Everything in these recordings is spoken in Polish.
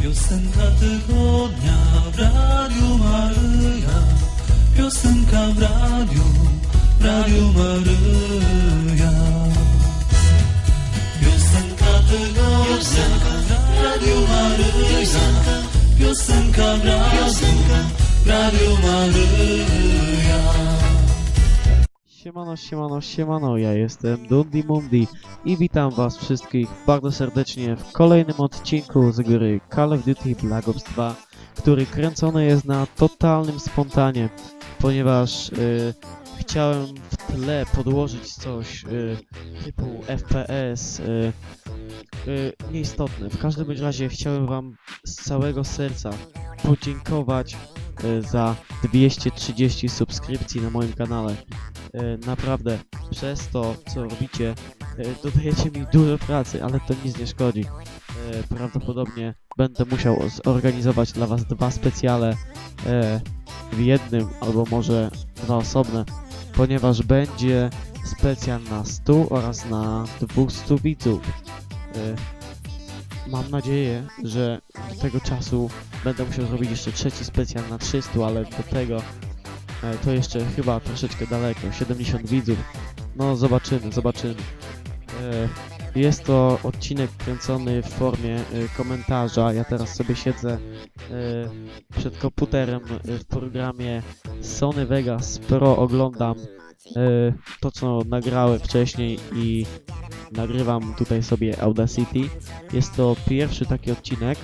Piosenka tygodnia w Radiu Maryja. Piosenka w radiu, w Radiu Maryja. Piosenka tygodnia w Radiu Maryja. Piosenka w radiu, w Radiu Maryja. Siemano, siemano, siemano, ja jestem Dundi Mundi i witam was wszystkich bardzo serdecznie w kolejnym odcinku z gry Call of Duty Black Ops 2, który kręcony jest na totalnym spontanie, ponieważ y, chciałem w tle podłożyć coś y, typu FPS, y, y, nieistotne. W każdym razie chciałem wam z całego serca podziękować y, za 230 subskrypcji na moim kanale. E, naprawdę przez to, co robicie, e, dodajecie mi dużo pracy, ale to nic nie szkodzi. E, Prawdopodobnie będę musiał zorganizować dla Was dwa specjale w jednym, albo może dwa osobne, ponieważ będzie specjal na 100 oraz na 200 widzów. Mam nadzieję, że do tego czasu będę musiał zrobić jeszcze trzeci specjal na 300, ale do tego To jeszcze chyba troszeczkę daleko, 70 widzów. No zobaczymy, zobaczymy. E, Jest to odcinek kręcony w formie e, komentarza. Ja teraz sobie siedzę e, przed komputerem e, w programie Sony Vegas Pro, oglądam e, to co nagrałem wcześniej i nagrywam tutaj sobie Audacity. Jest to pierwszy taki odcinek.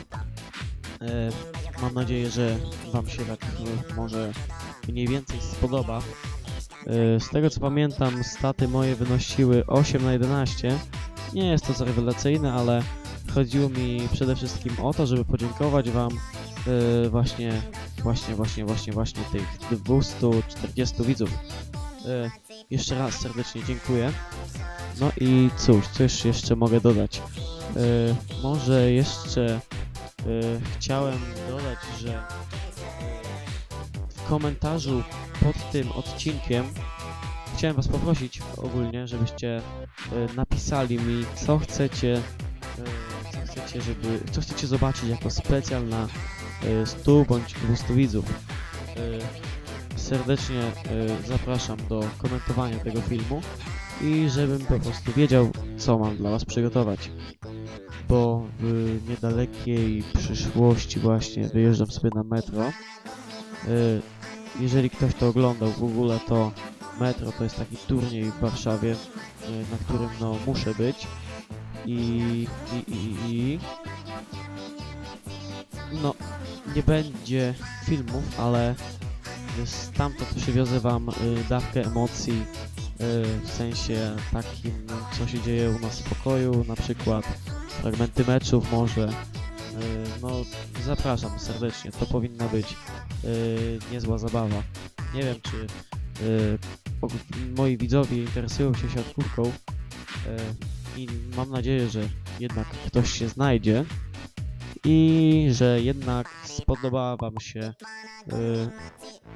E, Mam nadzieję, że Wam się tak e, może mniej więcej spodoba. Yy, Z tego co pamiętam, staty moje wynosiły 8 na 11. Nie jest to co rewelacyjne, ale chodziło mi przede wszystkim o to, żeby podziękować Wam yy, właśnie, właśnie, właśnie, właśnie, właśnie tych 240 widzów. Yy, Jeszcze raz serdecznie dziękuję. No i cóż, coś jeszcze mogę dodać. Yy, Może jeszcze yy, chciałem dodać, że yy, komentarzu pod tym odcinkiem chciałem was poprosić ogólnie, żebyście e, napisali mi, co chcecie, e, co chcecie, żeby, co chcecie zobaczyć jako specjal na e, 100 bądź 200 widzów. E, serdecznie e, zapraszam do komentowania tego filmu i żebym po prostu wiedział, co mam dla was przygotować. Bo w niedalekiej przyszłości właśnie wyjeżdżam sobie na metro. E, jeżeli ktoś to oglądał w ogóle, to Metro to jest taki turniej w Warszawie, y, na którym no muszę być. I, i, i, i no nie będzie filmów, ale stamtąd przywiozę wam y, dawkę emocji y, w sensie takim, co się dzieje u nas w pokoju, na przykład fragmenty meczów może. No zapraszam serdecznie, to powinna być y, niezła zabawa. Nie wiem, czy y, o- moi widzowie interesują się siatkówką y, i mam nadzieję, że jednak ktoś się znajdzie i że jednak spodoba Wam się y,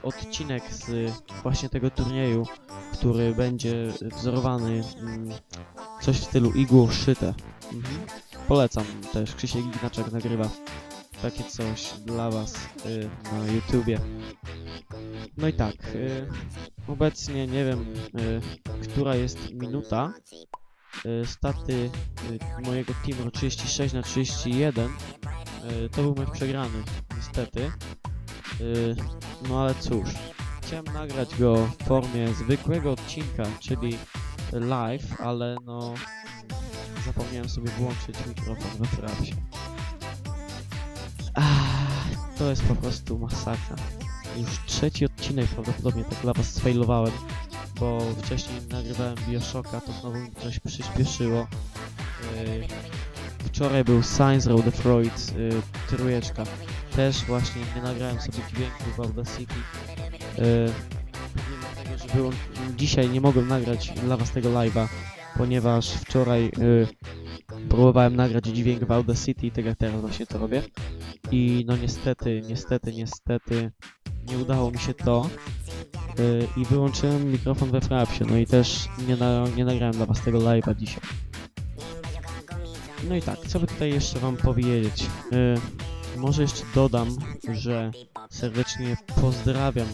odcinek z właśnie tego turnieju, który będzie wzorowany mm, coś w stylu igło szyte. Mhm. Polecam też, Krzysiek Ignaczek nagrywa takie coś dla Was y, na YouTubie. No i tak, y, obecnie nie wiem, y, która jest minuta. Y, staty y, mojego teamu 36 na 31. Y, to był mecz przegrany, niestety. Y, no ale cóż, chciałem nagrać go w formie zwykłego odcinka, czyli live, ale no zapomniałem sobie włączyć mikrofon we frapsie. Ah, to jest po prostu masakra. Już trzeci odcinek prawdopodobnie tak dla was sfailowałem, bo wcześniej nagrywałem Bioshocka, to znowu mi coś przyspieszyło. Yy, wczoraj był Science Row the Freud, yy, trójeczka. Też właśnie nie nagrałem sobie dźwięku w Audacity. Yy, tego, że było, dzisiaj nie mogłem nagrać dla was tego live'a, ponieważ wczoraj yy, próbowałem nagrać dźwięk w Audacity, tak jak teraz właśnie to robię. I no niestety, niestety, niestety nie udało mi się to yy, i wyłączyłem mikrofon we frapsie, no i też nie, na, nie nagrałem dla was tego live'a dzisiaj. No i tak, co by tutaj jeszcze wam powiedzieć? Yy, Może jeszcze dodam, że serdecznie pozdrawiam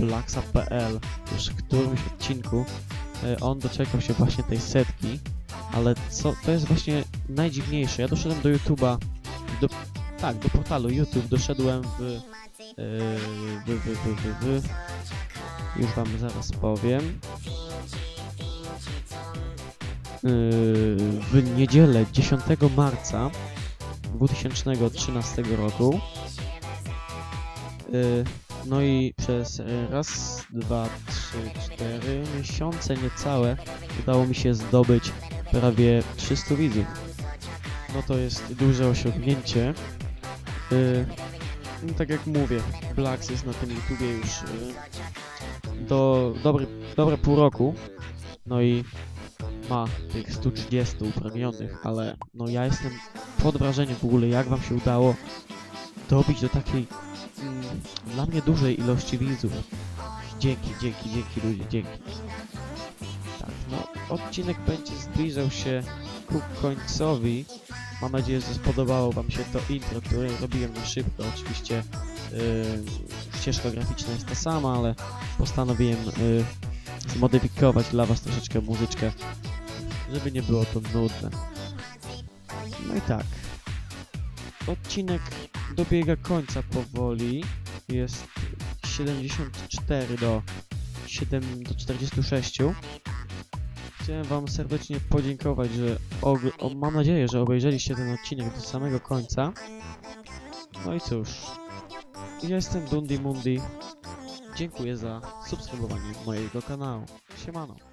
Blacksa.pl już w którymś odcinku. E, On doczekał się właśnie tej setki, ale co to jest właśnie najdziwniejsze. Ja doszedłem do YouTube'a, do, tak, do portalu YouTube doszedłem w, e, w, w, w, w, w już wam zaraz powiem. Yy, w niedzielę 10 marca 2013 roku. No i przez raz, dwa, trzy, cztery miesiące niecałe udało mi się zdobyć prawie 300 widzów. No to jest duże osiągnięcie. Yy, no tak jak mówię, Blacks jest na tym YouTubie już yy, do dobry, dobre pół roku. No i ma tych 130 uprawnionych, ale no ja jestem pod wrażeniem w ogóle jak wam się udało dobić do takiej mm, dla mnie dużej ilości widzów. Dzięki, dzięki, dzięki ludzie, dzięki. Tak, no odcinek będzie zbliżał się ku końcowi. Mam nadzieję, że spodobało wam się to intro, które robiłem na szybko. Oczywiście yy, ścieżka graficzna jest ta sama, ale postanowiłem yy, zmodyfikować dla was troszeczkę muzyczkę, żeby nie było to nudne. No i tak. Odcinek dobiega końca powoli. Jest 74 do 7 do 46. Chciałem wam serdecznie podziękować, że o, mam nadzieję, że obejrzeliście ten odcinek do samego końca. No i cóż, jestem Dundi Mundi. Dziękuję za subskrybowanie mojego kanału. Siemano.